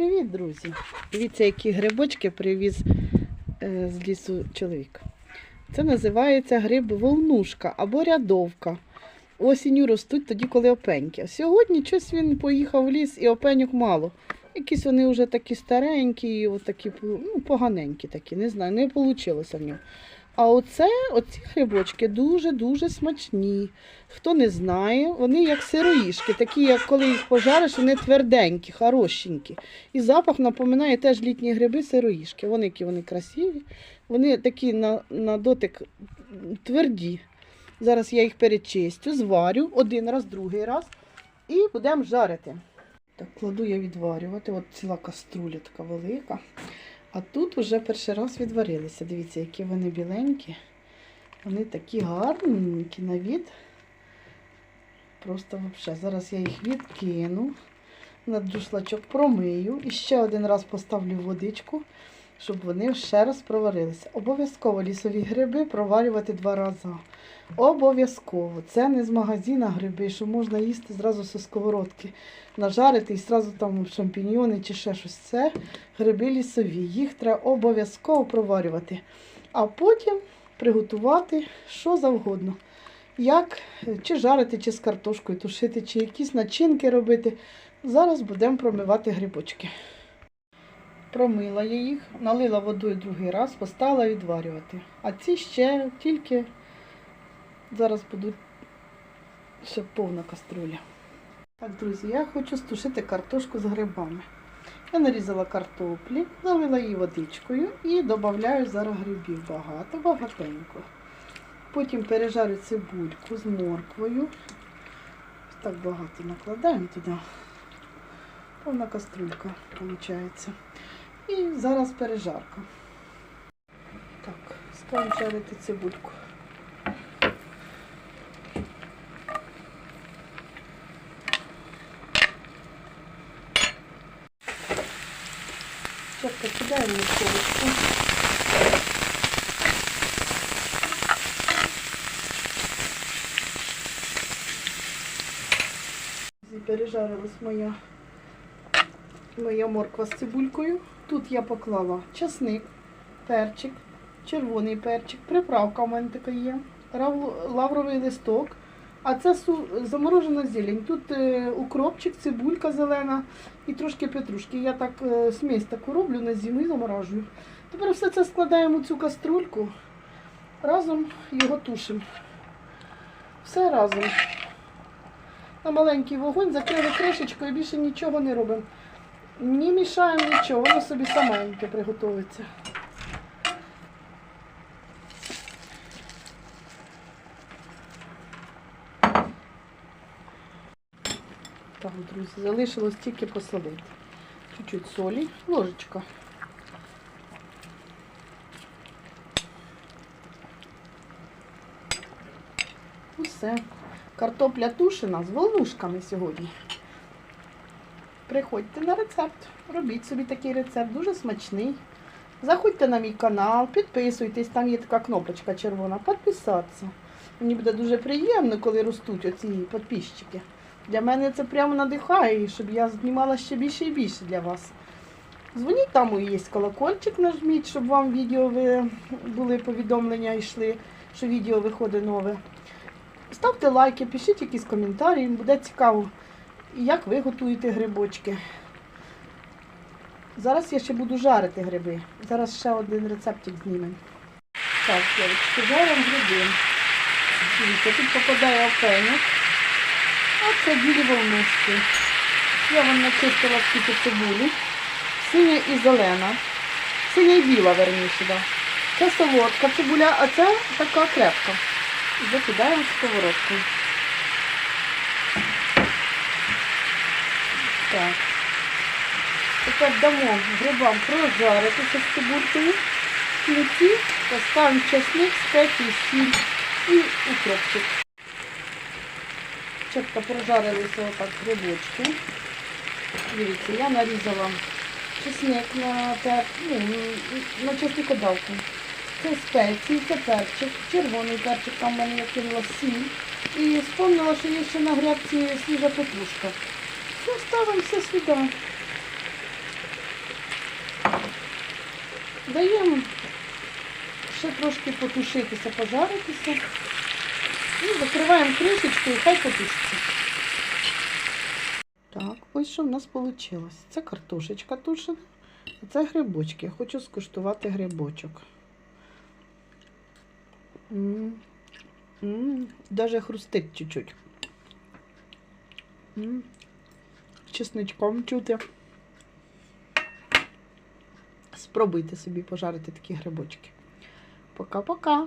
Привіт, друзі! Дивіться, які грибочки привіз е, з лісу чоловік. Це називається гриб волнушка або рядовка. Осінню ростуть тоді, коли опеньки. Сьогодні щось він поїхав в ліс і опеньок мало. Якісь вони вже такі старенькі, от такі, ну, поганенькі такі, не знаю, не вийшло в нього. А оце, оці грибочки дуже-дуже смачні. Хто не знає, вони як сироїшки, такі, як коли їх пожариш, вони тверденькі, хорошенькі. І запах напоминає теж літні гриби сироїшки. Вони які вони красиві, вони такі на, на дотик тверді. Зараз я їх перечистю, зварю один раз, другий раз і будемо жарити. Так, кладу я відварювати. От ціла каструля така велика. А тут вже перший раз відварилися. Дивіться, які вони біленькі. Вони такі гарненькі на від. Просто взагалі. Зараз я їх відкину. На друшлачок промию. І ще один раз поставлю водичку, щоб вони ще раз проварилися. Обов'язково лісові гриби проварювати два рази. Обов'язково. Це не з магазина гриби, що можна їсти зразу зі сковородки. Нажарити і зразу там шампіньйони чи ще щось. Це гриби лісові. Їх треба обов'язково проварювати. А потім приготувати що завгодно. Як чи жарити, чи з картошкою тушити, чи якісь начинки робити. Зараз будемо промивати грибочки. Промила я їх, налила водою другий раз, поставила відварювати. А ці ще тільки зараз будуть ще повна каструля. Так, друзі, я хочу стушити картошку з грибами. Я нарізала картоплі, залила її водичкою і додаю зараз грибів багато, багатенько. Потім пережарю цибульку з морквою. Ось так багато накладаємо туди. Повна каструлька виходить. І зараз пережарка. Так, ставимо жарити цибульку. Чапка кидаємо в. Пережарилась моя, моя морква з цибулькою. Тут я поклала часник, перчик, червоний перчик, приправка в мене така є, лавровий листок. А це заморожена зелень. Тут е, укропчик, цибулька зелена і трошки петрушки. Я так е, смесь таку роблю на зиму і заморажую. Тепер все це складаємо в цю каструльку, разом його тушимо. Все разом. На маленький вогонь закрили кришечкою і більше нічого не робимо. Не мішаємо нічого, воно собі саменьке приготується. Так, друзі, залишилось тільки посолити. Чуть-чуть солі, ложечка. Усе. Картопля тушена з волнушками сьогодні. Приходьте на рецепт. Робіть собі такий рецепт, дуже смачний. Заходьте на мій канал, підписуйтесь, там є така кнопочка червона, підписатися. Мені буде дуже приємно, коли ростуть оці підписчики. Для мене це прямо надихає, щоб я знімала ще більше і більше для вас. Дзвоніть там, є колокольчик, нажміть, щоб вам відео ви, були повідомлення йшли, що відео виходить нове. Ставте лайки, пишіть якісь коментарі, їм буде цікаво, як ви готуєте грибочки. Зараз я ще буду жарити гриби. Зараз ще один рецептик знімемо. Так, дівчатки, жаримо гриби. Дивіться, тут попадає опеньок. А це білі волнушки. Я вам начистила скільки цибулі. Синя і зелена. Синя і біла, верніше, да. Це солодка цибуля, а це така крепка. Закидаємо сковородку. Так. Тепер дамо грибам прожаритися з цибулькою. В кінці поставимо спеції, сіль і укропчик. Чітко прожарилися отак грибочки. Дивіться, я нарізала чесник на, те, ну, на чесникодавку. Це спеції, це перчик, червоний перчик, там в мене я кинула сіль. І спомнила, що є ще на грядці свіжа петрушка. Все, ставимо все сюди. Даємо ще трошки потушитися, пожаритися. І закриваємо кришечку і хай потушиться. Так, ось що в нас вийшло. Це картошечка тушена, а це грибочки. Я хочу скуштувати грибочок. Даже хрустить чуть-чуть. Чесничком чути. Спробуйте собі пожарити такі грибочки. Пока-пока.